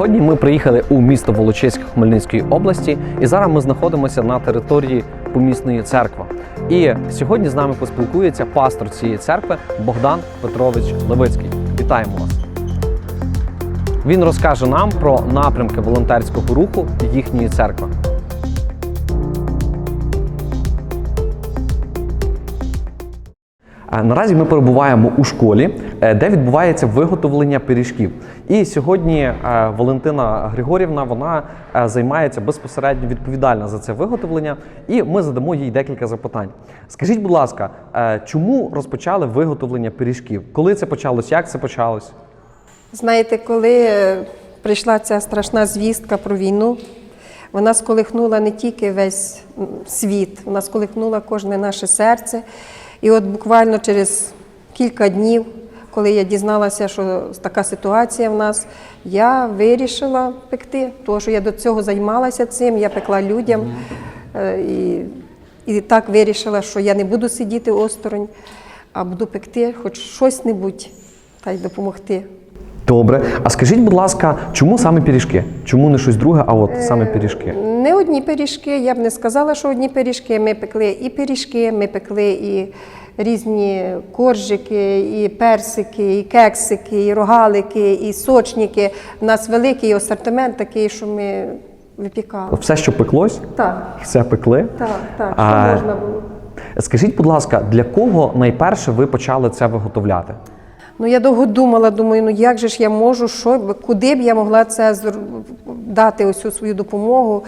Сьогодні ми приїхали у місто Волочиськ Хмельницької області, і зараз ми знаходимося на території помісної церкви. І сьогодні з нами поспілкується пастор цієї церкви Богдан Петрович Левицький. Вітаємо вас! Він розкаже нам про напрямки волонтерського руху їхньої церкви. Наразі ми перебуваємо у школі, е, де відбувається виготовлення пиріжків. І сьогодні е, Валентина Григорівна вона е, займається безпосередньо відповідальна за це виготовлення, і ми задамо їй декілька запитань. Скажіть, будь ласка, чому розпочали виготовлення пиріжків? Коли це почалось? Як це почалось? Знаєте, коли прийшла ця страшна звістка про війну, вона сколихнула не тільки весь світ, вона сколихнула кожне наше серце. І от буквально через кілька днів, коли я дізналася, що така ситуація в нас, я вирішила пекти, тому що я до цього займалася цим, я пекла людям. Е, І, і так вирішила, що я не буду сидіти осторонь, а буду пекти хоч щось-небудь та й допомогти. Добре. А скажіть, будь ласка, чому саме пиріжки? Чому не щось друге, а от саме пиріжки? Не одні пиріжки, я б не сказала, що одні пиріжки. Ми пекли і пиріжки, ми пекли і різні коржики, і персики, і кексики, і рогалики, і сочники. У нас великий асортимент такий, що ми випікали. Все, що пеклось, Так, все пекли. так, так, А- що можна було. Скажіть, будь ласка, для кого найперше ви почали це виготовляти? Ну я довго думала, думаю, ну як же ж я можу, що куди б я могла це дати ось свою допомогу.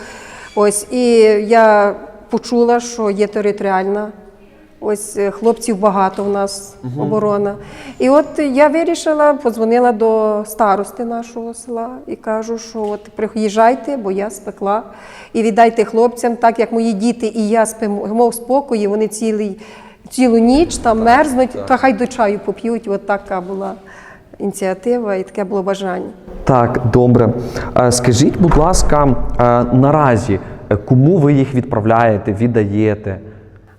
Ось і я почула, що є територіальна. Ось е, хлопців багато в нас оборона. І от я вирішила, подзвонила до старости нашого села і кажу, що от приїжджайте, бо я спекла, і віддайте хлопцям, так як мої діти і я спимо в спокої, вони цілий, цілу ніч там мерзнуть, та хай до чаю поп'ють. От така була ініціатива і таке було бажання. Так, добре. Е, Скажіть, будь ласка, е, наразі кому ви їх відправляєте, віддаєте?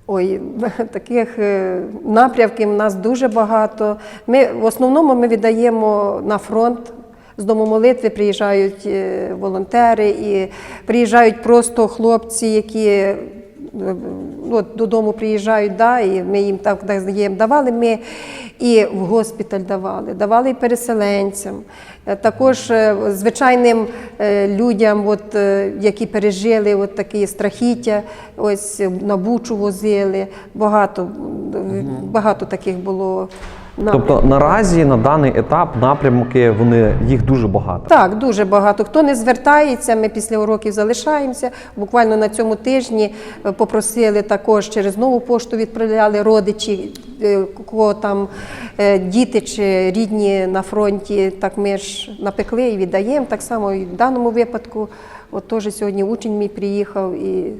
Ой, таких е, напрямків у нас дуже багато. Ми в основному ми віддаємо на фронт. З дому молитви приїжджають е, волонтери і приїжджають просто хлопці, які от додому приїжджають, да, і ми їм так даємо. Давали ми і в госпіталь давали, давали і переселенцям, Е, також е, звичайним е, людям, от, які пережили от такі страхіття, ось на Бучу возили. Багато, багато таких було. Напрямків. Тобто наразі на даний етап напрямки вони їх дуже багато. Так, дуже багато. Хто не звертається, ми після уроків залишаємося. Буквально на цьому тижні е, попросили також через нову пошту відправляли родичі, е, кого там е, діти чи рідні на фронті. Так ми ж напекли і віддаємо. Так само і в даному випадку. От теж сьогодні учень мій приїхав і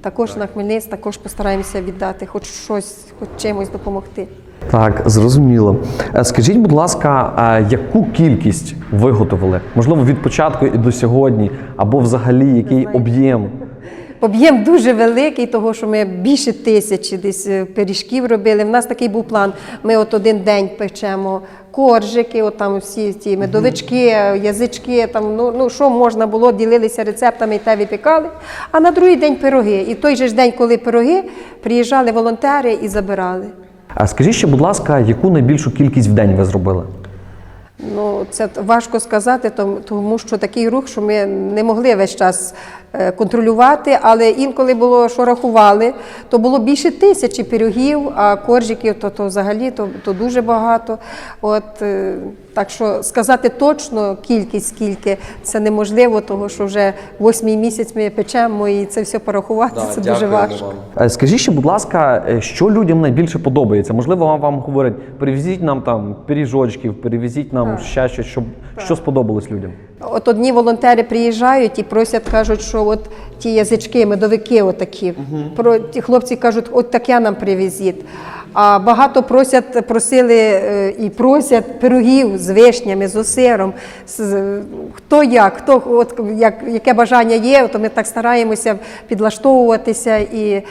також на Хмельницьк також постараємося віддати, хоч щось, хоч чимось допомогти. Так, зрозуміло. Е, Скажіть, будь ласка, е, яку кількість виготовили? Можливо, від початку і до сьогодні, або взагалі який об'єм? Об'єм дуже великий, того що ми більше тисячі десь е, пиріжків робили. В нас такий був план. Ми от один день печемо коржики, от там всі ці медовички, язички, там ну, ну що можна було, ділилися рецептами і те випікали. А на другий день пироги. І в той же ж день, коли пироги, приїжджали волонтери і забирали. А скажіть ще, будь ласка, яку найбільшу кількість в день ви зробили? Ну, це важко сказати, тому- що такий рух, що ми не могли весь час контролювати, але інколи було, що рахували, то було більше тисячі пирогів, а коржиків то, то взагалі то, то дуже багато. От, е, так що сказати точно кількість скільки це неможливо, тому що вже восьмий місяць ми печемо і це все порахувати, це дуже важко. Е, Скажіть ще, будь ласка, е, що людям найбільше подобається? Можливо, вам, вам говорять, перевезіть нам там пиріжочків, перевезіть нам ще щось, щоб що сподобалось людям. От одні волонтери приїжджають і просять, кажуть, що от ті язички, медовики, отакі. Про ті хлопці кажуть, от таке нам привезіть. А багато просять, просили е, і просять пирогів з вишнями, з осиром. Хто як, хто от як, яке бажання є, то ми так стараємося підлаштовуватися і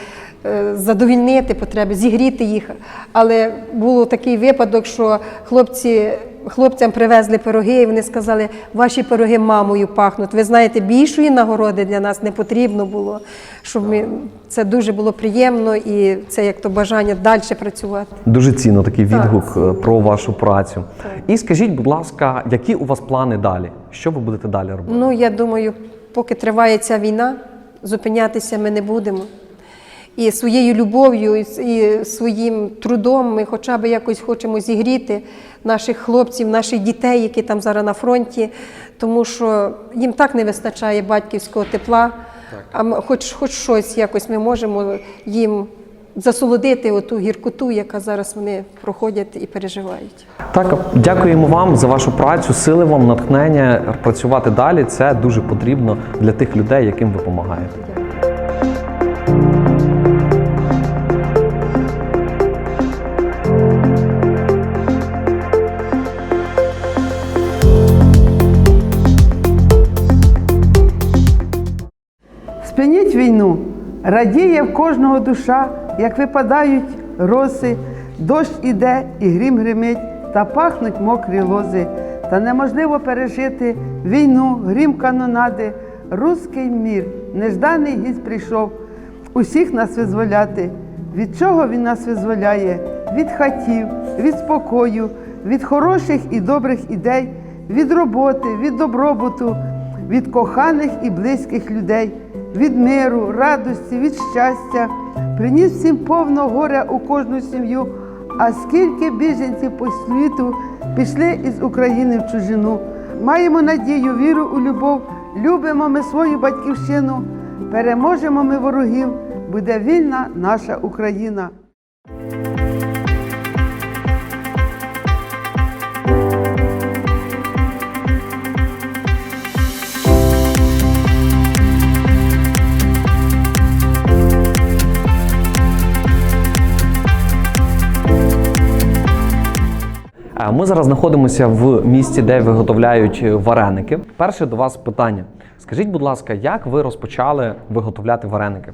е, задовільнити потреби, зігріти їх. Але був такий випадок, що хлопці хлопцям привезли пироги, і вони сказали, ваші пироги мамою пахнуть. Ви знаєте, більшої нагороди для нас не потрібно було, щоб ми це дуже було приємно і це як то бажання далі працювати. Дуже цінно такий відгук е, цінно. про вашу працю. І скажіть, будь ласка, які у вас плани далі? Що ви будете далі робити? Ну, я думаю, поки триває ця війна, зупинятися ми не будемо. І своєю любов'ю, і своїм трудом ми хоча б якось хочемо зігріти наших хлопців, наших дітей, які там зараз на фронті, тому що їм так не вистачає батьківського тепла. А ми, хоч, хоч щось якось ми можемо їм засолодити оту гіркоту, яка зараз вони проходять і переживають. Так, дякуємо вам за вашу працю, сили вам, натхнення працювати далі. Це дуже потрібно для тих людей, яким ви допомагаєте. Спиніть війну, радіє в кожного душа, як випадають роси, дощ іде і грім гримить, та пахнуть мокрі лози. Та неможливо пережити війну, грім канонади. Руський мір, нежданий гість прийшов, усіх нас визволяти. Від чого він нас визволяє? Від хатів, від спокою, від хороших і добрих ідей, від роботи, від добробуту, від коханих і близьких людей, від миру, радості, від щастя, приніс всім повно горя у кожну сім'ю. А скільки біженців по світу пішли із України в чужину. Маємо надію, віру у любов, любимо ми свою батьківщину, переможемо ми ворогів, буде вільна наша Україна. Ми зараз знаходимося в місті, де виготовляють е, вареники. Перше до вас питання. Скажіть, будь ласка, як ви розпочали виготовляти вареники?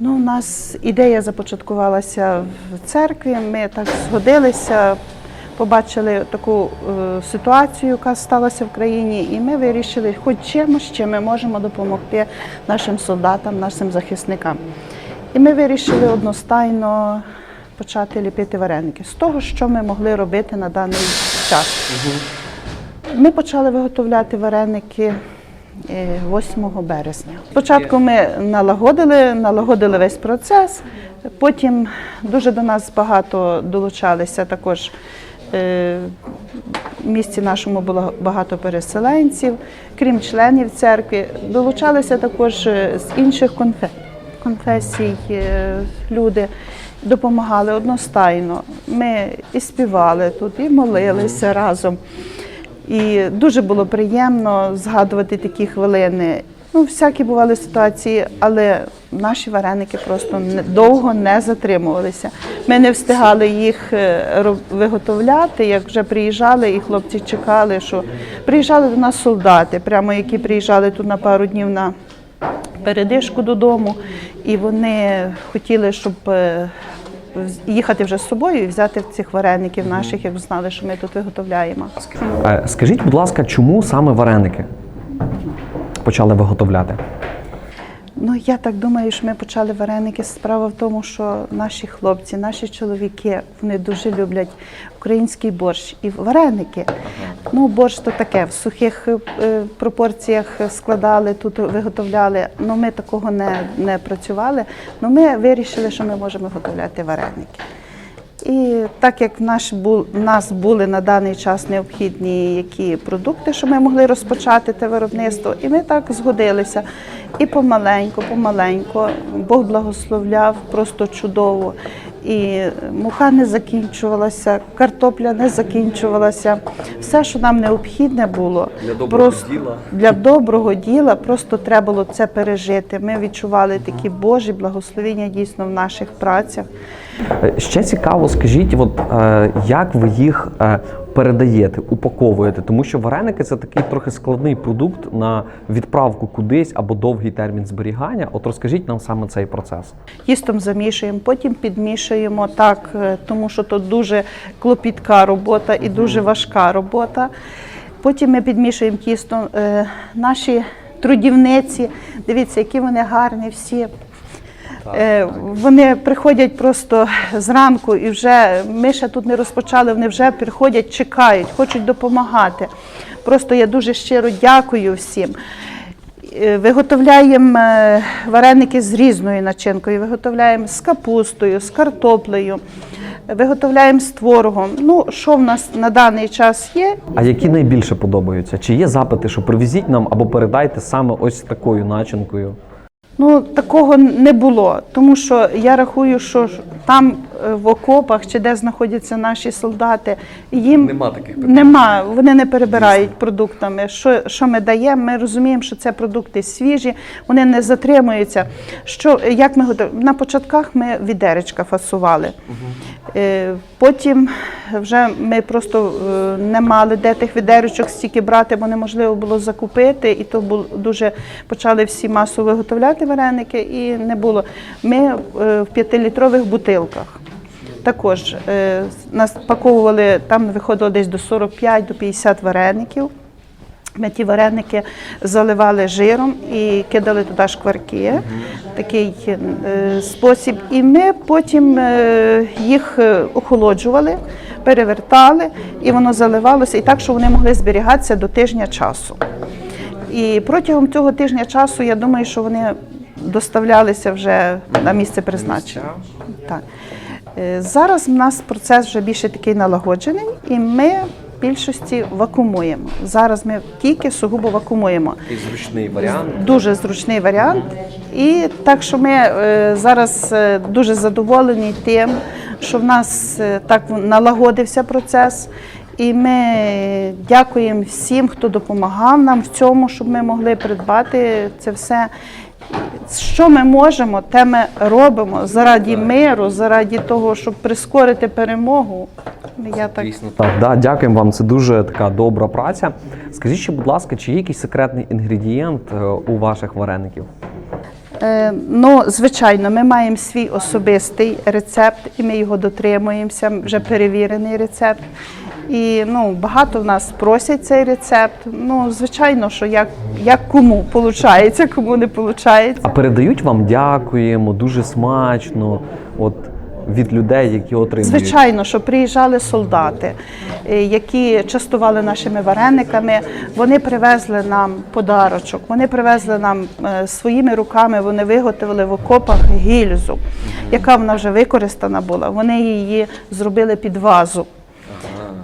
Ну, у нас ідея започаткувалася в церкві. Ми так згодилися, побачили таку е, ситуацію, яка сталася в країні, і ми вирішили, хоч чимось, чим ми можемо допомогти нашим солдатам, нашим захисникам. І ми вирішили одностайно почати ліпити вареники з того, що ми могли робити на даний час. Ми почали виготовляти вареники е, 8 березня. Спочатку ми налагодили, налагодили весь процес, потім дуже до нас багато долучалися також. е, В місті нашому було багато переселенців, крім членів церкви, долучалися також е, з інших конфесій е, люди, допомагали одностайно. Ми і співали тут, і молилися разом. І дуже було приємно згадувати такі хвилини. Ну, всякі бували ситуації, але наші вареники просто довго не затримувалися. Ми не встигали їх е, виготовляти, як вже приїжджали, і хлопці чекали, що приїжджали до нас солдати, прямо які приїжджали тут на пару днів на передишку додому, і вони хотіли, щоб е, їхати вже з собою і взяти цих вареників наших, як знали, що ми тут виготовляємо. Е, Скажіть, будь ласка, чому саме вареники почали виготовляти? Ну я так думаю, що ми почали вареники. Справа в тому, що наші хлопці, наші чоловіки, вони дуже люблять український борщ і вареники. Ну, борщ то таке, в сухих е, пропорціях складали, тут виготовляли. Ну ми такого не, не працювали. Ну ми вирішили, що ми можемо виготовляти вареники. І так як наш бу, в нас були на даний час необхідні які продукти, що ми могли розпочати те виробництво, і ми так згодилися. І помаленьку, помаленьку, Бог благословляв просто чудово. І мука не закінчувалася, картопля не закінчувалася. Все, що нам необхідне було Для доброго діла. для доброго діла, просто треба було це пережити. Ми відчували такі Божі благословення дійсно в наших працях. Е, Ще цікаво, скажіть, от, е, як ви їх е, передаєте, упаковуєте? Тому що вареники це такий трохи складний продукт на відправку кудись або довгий термін зберігання. От розкажіть нам саме цей процес. Тістом замішуємо, потім підмішуємо так, е, тому що то дуже клопітка робота і дуже важка робота. Потім ми підмішуємо тісто. Е, Наші трудівниці, дивіться, які вони гарні всі. Е, Вони приходять просто зранку і вже ми ще тут не розпочали, вони вже приходять, чекають, хочуть допомагати. Просто я дуже щиро дякую всім. Е, Виготовляємо е, вареники з різною начинкою, виготовляємо з капустою, з картоплею, виготовляємо з творогом. Ну, що в нас на даний час є, А які найбільше подобаються? Чи є запити, що привезіть нам або передайте саме ось такою начинкою? Ну такого не було, тому що я рахую, що там в окопах чи де знаходяться наші солдати, їм Нема таких питань. Нема, вони не перебирають продуктами. Що, що ми даємо? Ми розуміємо, що це продукти свіжі, вони не затримуються. Що як ми готуємо? На початках ми відеречка фасували. Е, Потім вже ми просто е, не мали де тих відерочок стільки брати, бо неможливо було закупити, і то було дуже почали всі масово виготовляти вареники, і не було. Ми е, в п'ятилітрових бутилках. Також е, нас паковували, там виходило десь до 45 до 50 вареників. Ми ті вареники заливали жиром і кидали туди шкварки, такий е, спосіб. І ми потім е, їх е, охолоджували, перевертали, і воно заливалося, і так, що вони могли зберігатися до тижня часу. І протягом цього тижня часу, я думаю, що вони доставлялися вже на місце призначення. Так. Е, Зараз в нас процес вже більше такий налагоджений, і ми в більшості вакуумуємо. Зараз ми тільки сугубо вакуумуємо. Такий зручний варіант. Дуже зручний варіант. І так що ми е, зараз е, дуже задоволені тим, що в нас так налагодився процес. І ми дякуємо всім, хто допомагав нам в цьому, щоб ми могли придбати це все. Що ми можемо, те ми робимо заради миру, заради того, щоб прискорити перемогу. Я так Так, да, дякуємо вам. Це дуже така добра праця. Скажіть ще, будь ласка, чи є якийсь секретний інгредієнт е, у ваших вареників? Е, Ну, звичайно, ми маємо свій особистий рецепт, і ми його дотримуємося. Вже перевірений рецепт. І ну, багато в нас просять цей рецепт. Ну, звичайно, що як, як кому виходить, кому не виходить. А передають вам дякуємо, дуже смачно. От від людей, які отримують. Звичайно, що приїжджали солдати, е, які частували нашими варениками. Вони привезли нам подарочок, вони привезли нам е, своїми руками, вони виготовили в окопах гільзу, яка вона вже використана була. Вони її зробили під вазу.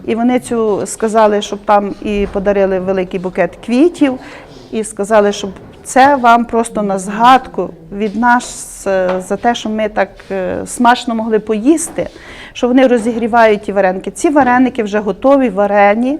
І вони цю сказали, щоб там і подарили великий букет квітів, і сказали, щоб це вам просто на згадку від нас е, за те, що ми так е, смачно могли поїсти, що вони розігрівають ті вареники. Ці вареники вже готові, варені,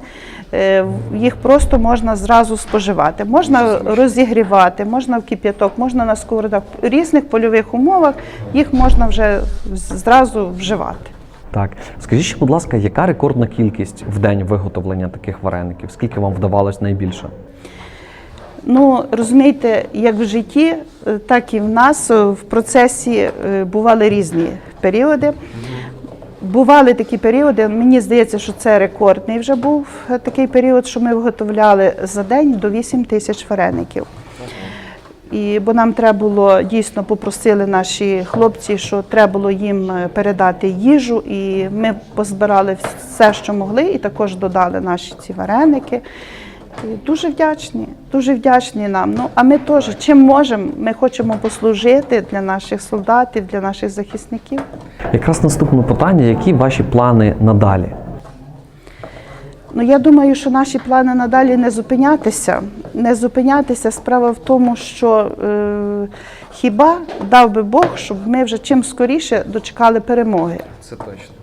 е, їх просто можна зразу споживати. Можна розігрівати, можна в кип'яток, можна на сковородах. В різних польових умовах їх можна вже зразу вживати. Так, скажіть ще, будь ласка, яка рекордна кількість в день виготовлення таких вареників? Скільки вам вдавалось найбільше? Ну, розумієте, як в житті, е, так і в нас е, в процесі е, бували різні періоди. Бували такі періоди, мені здається, що це рекордний вже був такий період, що ми виготовляли за день до 8 тисяч вареників. І, бо нам треба було дійсно попросили наші хлопці, що треба було їм е, передати їжу, і ми позбирали все, що могли, і також додали наші ці вареники. І дуже вдячні, дуже вдячні нам. Ну а ми теж чим можемо, ми хочемо послужити для наших солдатів, для наших захисників. Якраз наступне питання: які ваші плани надалі? Ну я думаю, що наші плани надалі не зупинятися. Не зупинятися. Справа в тому, що е, хіба дав би Бог, щоб ми вже чим скоріше дочекали перемоги. Це точно.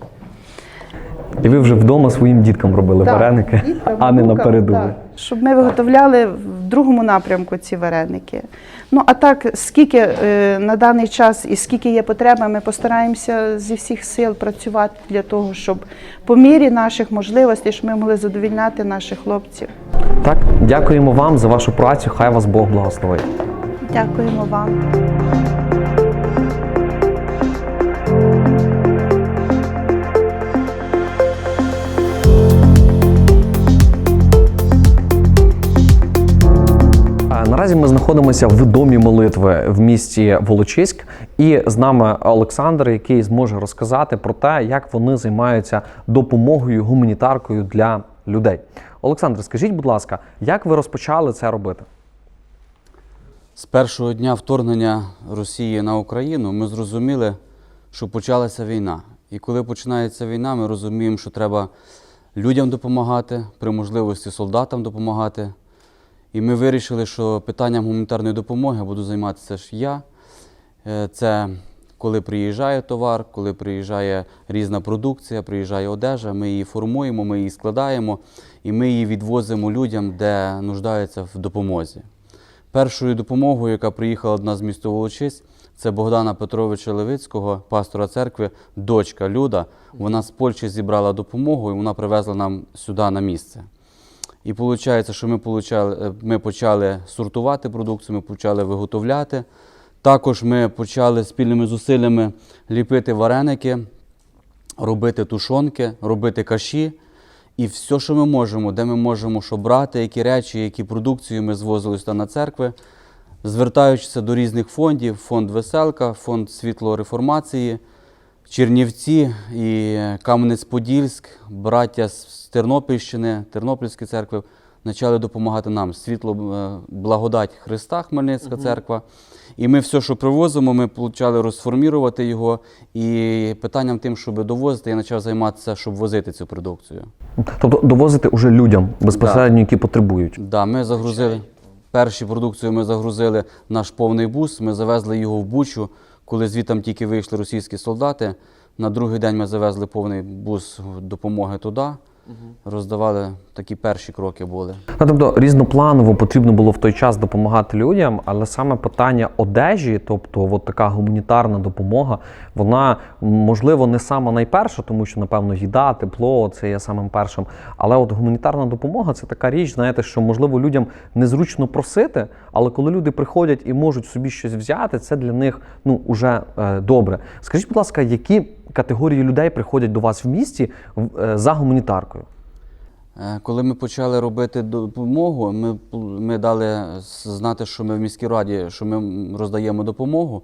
І ви вже вдома своїм діткам робили Так, вареники, діткам, а не на внукам, так. Щоб ми виготовляли в другому напрямку ці вареники. Ну а так, скільки е, на даний час і скільки є потреба, ми постараємося зі всіх сил працювати для того, щоб по мірі наших можливостей, щоб ми могли задовільняти наших хлопців. Так, дякуємо вам за вашу працю. Хай вас Бог благословить. Дякуємо вам. Наразі ми знаходимося в домі молитви в місті Волочиськ, і з нами Олександр, який зможе розказати про те, як вони займаються допомогою гуманітаркою для людей. Олександр, скажіть, будь ласка, як ви розпочали це робити? З першого дня вторгнення Росії на Україну ми зрозуміли, що почалася війна. І коли починається війна, ми розуміємо, що треба людям допомагати, при можливості солдатам допомагати. І ми вирішили, що питанням гуманітарної допомоги буду займатися ж я. Е, Це коли приїжджає товар, коли приїжджає різна продукція, приїжджає одежа, ми її формуємо, ми її складаємо і ми її відвозимо людям, де нуждаються в допомозі. Першою допомогою, яка приїхала до нас з міста Волочиськ, це Богдана Петровича Левицького, пастора церкви, дочка Люда. Вона з Польщі зібрала допомогу і вона привезла нам сюди на місце. І виходить, що ми, получали, е, ми почали сортувати продукцію, ми почали виготовляти. Також ми почали спільними зусиллями ліпити вареники, робити тушонки, робити каші. І все, що ми можемо, де ми можемо що брати, які речі, які продукцію ми звозили сюди на церкви, звертаючися до різних фондів: фонд Веселка, фонд світло реформації, Чернівці і Кам'янець-Подільськ, браття з Тернопільщини, Тернопільської церкви почали допомагати нам. Світло е, благодать Христа, Хмельницька церква. І ми все, що привозимо, ми почали розформірувати його. І питанням тим, щоб довозити, я почав займатися, щоб возити цю продукцію. Тобто довозити уже людям безпосередньо, які потребують. Да, ми загрузили першу продукцію. Ми загрузили наш повний бус. Ми завезли його в Бучу, коли звідти тільки вийшли російські солдати. На другий день ми завезли повний бус допомоги туди. Роздавали такі перші кроки були. Ну, тобто різнопланово потрібно було в той час допомагати людям, але саме питання одежі, тобто от така гуманітарна допомога, вона можливо не сама найперша, тому що напевно їда, тепло це є самим першим. Але от гуманітарна допомога це така річ, знаєте, що можливо людям незручно просити, але коли люди приходять і можуть собі щось взяти, це для них ну уже е, добре. Скажіть, будь ласка, які категорії людей приходять до вас в місті е, за гуманітаркою? Е, Коли ми почали робити допомогу, ми, ми дали знати, що ми в міській раді, що ми роздаємо допомогу,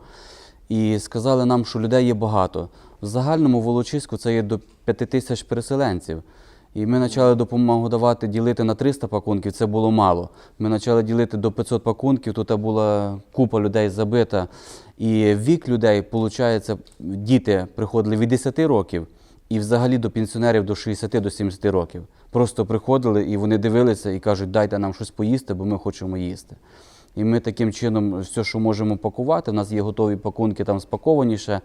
і сказали нам, що людей є багато. В загальному Волочиську це є до 5 тисяч переселенців. І ми почали допомогу давати, ділити на 300 пакунків, це було мало. Ми почали ділити до 500 пакунків, тут була купа людей забита. І вік людей, виходить, діти приходили від 10 років і взагалі до пенсіонерів до 60 до 70 років. Просто приходили і вони дивилися і кажуть, дайте нам щось поїсти, бо ми хочемо їсти. І ми таким чином все, що можемо пакувати, у нас є готові пакунки там спаковані ще.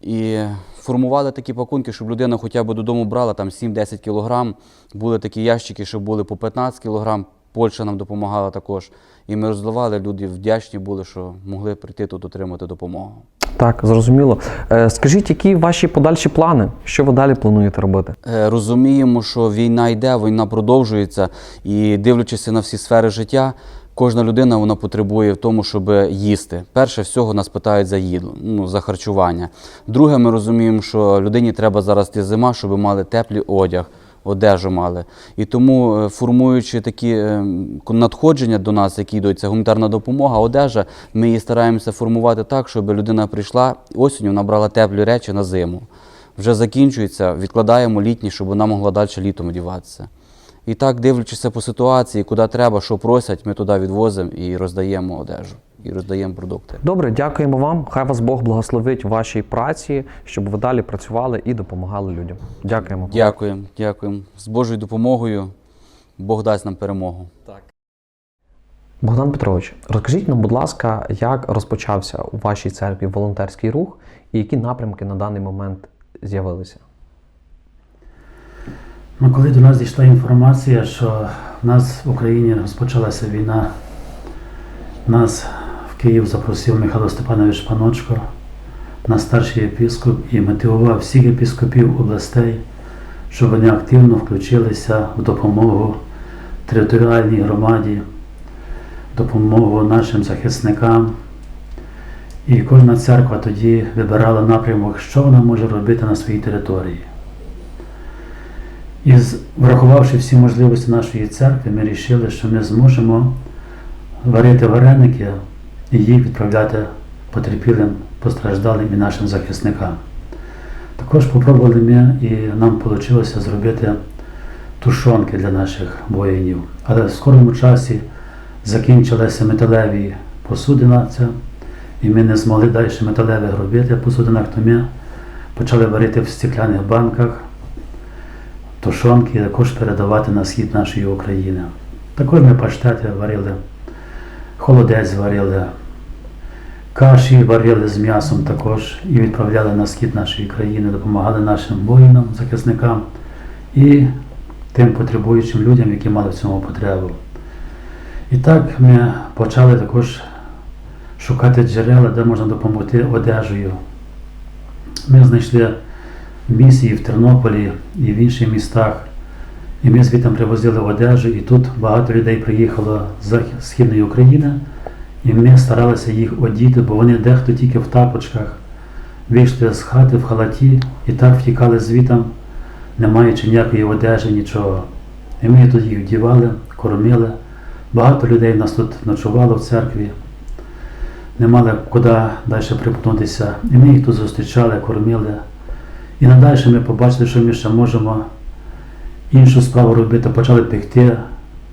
І формували такі пакунки, щоб людина хоча б додому брала там 7-10 кілограм. Були такі ящики, що були по 15 кілограм. Польща нам допомагала також. І ми роздавали, люди вдячні були, що могли прийти тут отримати допомогу. Так, зрозуміло. Е, Скажіть, які ваші подальші плани? Що ви далі плануєте робити? Е, Розуміємо, що війна йде, війна продовжується, і дивлячись на всі сфери життя, кожна людина вона потребує в тому, щоб їсти. Перше всього нас питають за їду, ну за харчування. Друге, ми розуміємо, що людині треба зараз йти зима, щоб мали теплий одяг. Одежу мали. І тому, е, формуючи такі е, надходження до нас, які йдуть, це гуманітарна допомога, одежа, ми її стараємося формувати так, щоб людина прийшла осінню, вона брала теплі речі на зиму вже закінчується, відкладаємо літні, щоб вона могла далі літом одягатися. І так, дивлячись по ситуації, куди треба, що просять, ми туди відвозимо і роздаємо одежу, і роздаємо продукти. Добре, дякуємо вам. Хай вас Бог благословить в вашій праці, щоб ви далі працювали і допомагали людям. Дякуємо. Дякуємо, дякуємо. З Божою допомогою Бог дасть нам перемогу. Богдан Петрович, розкажіть нам, будь ласка, як розпочався у вашій церкві волонтерський рух і які напрямки на даний момент з'явилися? Ну, коли до нас дійшла інформація, що в нас в Україні розпочалася війна, нас Київ запросив Михайло Степанович Паночко, наш старший єпископ, і мотивував всіх єпископів областей, щоб вони активно включилися в допомогу територіальній громаді, допомогу нашим захисникам. І кожна церква тоді вибирала напрямок, що вона може робити на своїй території. І врахувавши всі можливості нашої церкви, ми вирішили, що ми зможемо варити вареники їх відправляти потерпілим, постраждалим і нашим захисникам. Також спробували ми і нам вийшло зробити тушонки для наших воїнів. Але в скорому часі закінчилася металеві посудина ця, і ми не змогли далі металевих робити посудинах, то ми почали варити в стекляних банках тушонки, і також передавати на схід нашої України. Також ми паштети варили, холодець варили, каші варили з м'ясом також і відправляли на схід нашої країни, допомагали нашим воїнам, захисникам і тим потребуючим людям, які мали в цьому потребу. І так ми почали також шукати джерела, де можна допомогти одежею. Ми знайшли місії в Тернополі і в інших містах. І ми звідти привозили одежу, і тут багато людей приїхало з Східної України, і ми старалися їх одіти, бо вони дехто тільки в тапочках вийшли з хати в халаті і так втікали звітом, не маючи ніякої одежі, нічого. І ми тут їх вдівали, кормили. Багато людей нас тут ночувало в церкві, не мали куди далі припнутися. І ми їх тут зустрічали, кормили. І надалі ми побачили, що ми ще можемо іншу справу робити, почали пекти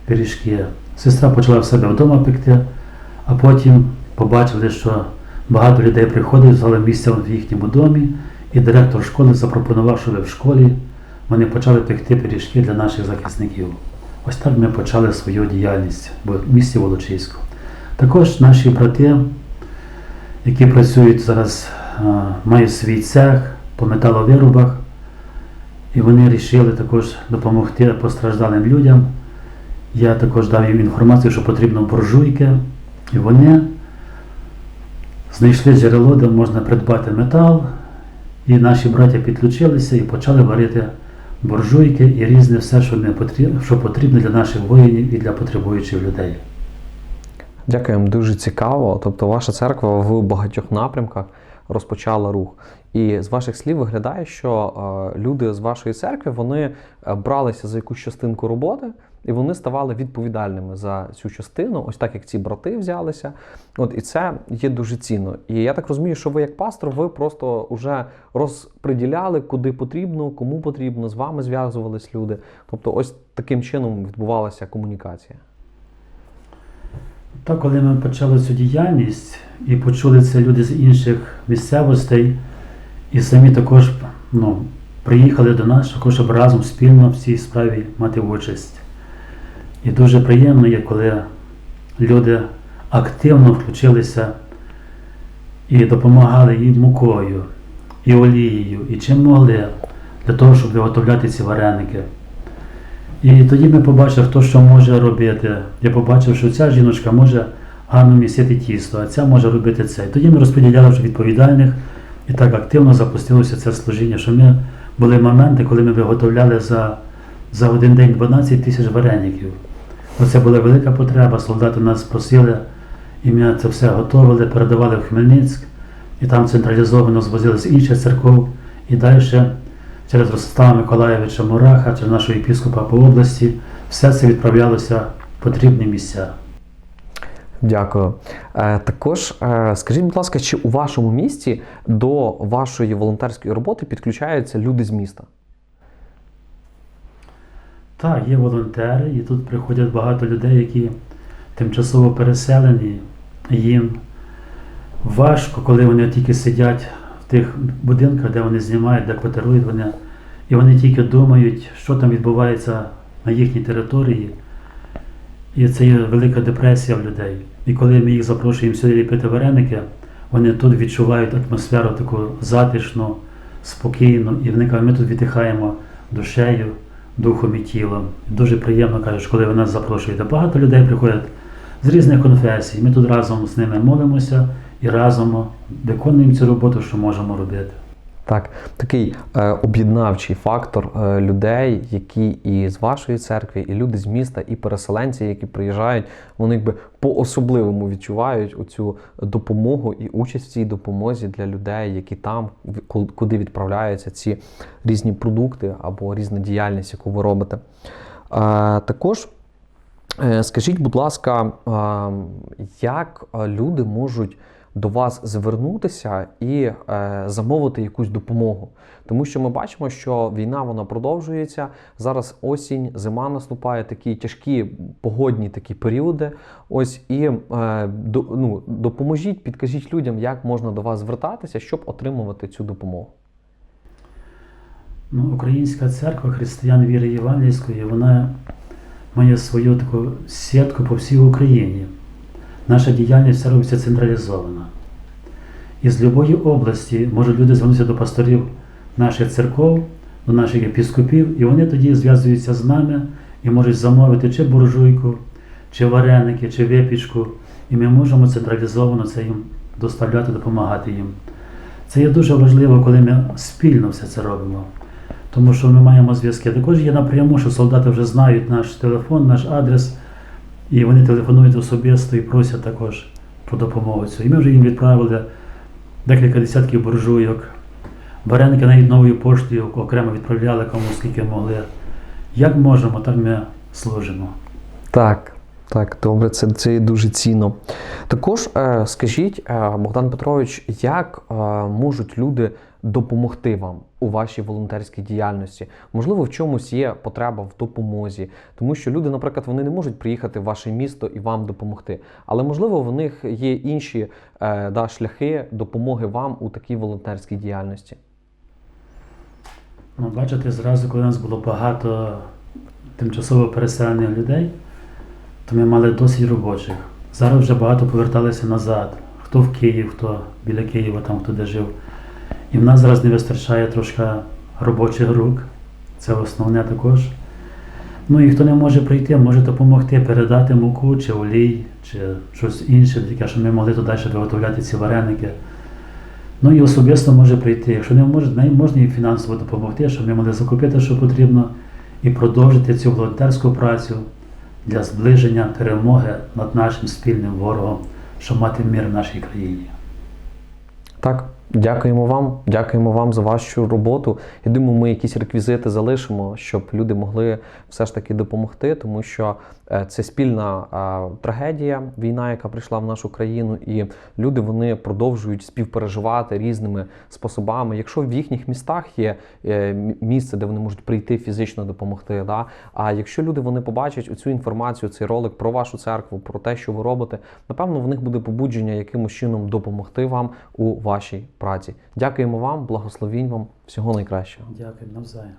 пиріжки. Сестра почала в себе вдома пекти, а потім побачили, що багато людей приходять, взяли місце в їхньому домі, і директор школи запропонував, щоб в школі вони почали пекти пиріжки для наших захисників. Ось так ми почали свою діяльність в місті Волочиську. Також наші брати, які працюють зараз, мають свій цех по металовиробах, і вони вирішили також допомогти постраждалим людям. Я також дав їм інформацію, що потрібно буржуйки, і вони знайшли джерело, де можна придбати метал, і наші браття підключилися і почали варити буржуйки і різне все, що, не потрібно, що потрібно для наших воїнів і для потребуючих людей. Дякуємо, дуже цікаво. Тобто, ваша церква в багатьох напрямках розпочала рух. І з ваших слів виглядає, що е, люди з вашої церкви вони е, бралися за якусь частинку роботи, і вони ставали відповідальними за цю частину, ось так як ці брати взялися. От і це є дуже цінно. І я так розумію, що ви як пастор, ви просто вже розподіляли, куди потрібно, кому потрібно, з вами зв'язувались люди. Тобто, ось таким чином відбувалася комунікація. Так, коли ми почали цю діяльність і почули це люди з інших місцевостей, і самі також ну, приїхали до нас, також, щоб разом спільно в цій справі мати участь. І дуже приємно є, коли люди активно включилися і допомагали і мукою, і олією, і чим могли для того, щоб виготовляти ці вареники. І тоді ми побачили, хто що може робити. Я побачив, що ця жіночка може гарно місити тісто, а ця може робити це. І тоді ми розподіляли вже відповідальних і так активно запустилося це служіння, що ми були моменти, коли ми виготовляли за, за один день 12 тисяч вареників. Оце була велика потреба. Солдати нас просили, і ми це все готували, передавали в Хмельницьк, і там централізовано звозили з інших церков. І далі через Ростислава Миколаєвича Мураха, через нашого єпіскопа по області, все це відправлялося в потрібні місця. Дякую. Е, також е, скажіть, будь ласка, чи у вашому місті до вашої волонтерської роботи підключаються люди з міста? Так, є волонтери, і тут приходять багато людей, які тимчасово переселені. Їм важко, коли вони тільки сидять в тих будинках, де вони знімають, де квартирують вони, і вони тільки думають, що там відбувається на їхній території. І це є велика депресія в людей. І коли ми їх запрошуємо сюди ліпити вареники, вони тут відчувають атмосферу таку затишну, спокійну, і вони кажуть, ми тут віддихаємо душею, духом і тілом. Дуже приємно кажуть, коли ви нас запрошуєте. Багато людей приходять з різних конфесій. Ми тут разом з ними молимося і разом виконуємо цю роботу, що можемо робити. Так, такий е, об'єднавчий фактор е, людей, які і з вашої церкви, і люди з міста, і переселенці, які приїжджають, вони якби по-особливому відчувають оцю допомогу і участь в цій допомозі для людей, які там, куди відправляються ці різні продукти або різна діяльність, яку ви робите. Е, також Е, Скажіть, будь ласка, а, як е, люди можуть до вас звернутися і е, замовити якусь допомогу? Тому що ми бачимо, що війна вона продовжується. Зараз осінь, зима наступає, такі тяжкі погодні такі періоди. Ось і е, до, ну, допоможіть, підкажіть людям, як можна до вас звертатися, щоб отримувати цю допомогу. Ну, Українська церква християн віри Євангельської, вона має свою таку сітку по всій Україні. Наша діяльність робиться централізована. І з будь-якої області можуть люди звернутися до пасторів наших церков, до наших епіскопів, і вони тоді зв'язуються з нами і можуть замовити чи буржуйку, чи вареники, чи випічку. І ми можемо централізовано це їм доставляти, допомагати їм. Це є дуже важливо, коли ми спільно все це робимо. Тому що ми маємо зв'язки. Також є напряму, що солдати вже знають наш телефон, наш адрес, і вони телефонують особисто і просять також про допомогу. цю. І ми вже їм відправили декілька десятків буржуйок. Вареники навіть новою поштою окремо відправляли кому скільки могли. Як можемо, так ми служимо. Так, так, добре, це, це дуже цінно. Також е, скажіть, е, Богдан Петрович, як е, можуть люди допомогти вам у вашій волонтерській діяльності? Можливо, в чомусь є потреба в допомозі, тому що люди, наприклад, вони не можуть приїхати в ваше місто і вам допомогти. Але можливо, в них є інші е, да, шляхи допомоги вам у такій волонтерській діяльності. Ну, бачите, зразу, коли у нас було багато тимчасово переселених людей, то ми мали досить робочих. Зараз вже багато поверталися назад. Хто в Київ, хто біля Києва, там хто де жив. І в нас зараз не вистачає трошки робочих рук. Це основне також. Ну і хто не може прийти, може допомогти передати муку чи олій, чи щось інше, таке, що ми могли туди ще виготовляти ці вареники. Ну і особисто може прийти. Якщо не може, можна і фінансово допомогти, щоб ми могли закупити, що потрібно, і продовжити цю волонтерську працю для зближення перемоги над нашим спільним ворогом, щоб мати мир в нашій країні. Так, дякуємо вам, дякуємо вам за вашу роботу. Я думаю, ми якісь реквізити залишимо, щоб люди могли все ж таки допомогти, тому що е, це спільна е, трагедія, війна, яка прийшла в нашу країну, і люди вони продовжують співпереживати різними способами. Якщо в їхніх містах є е, місце, де вони можуть прийти фізично допомогти, да? а якщо люди вони побачать цю інформацію, цей ролик про вашу церкву, про те, що ви робите, напевно, в них буде побудження якимось чином допомогти вам у вашій праці. Дякуємо вам, благословінь вам, всього найкращого. Дякую навзаєм.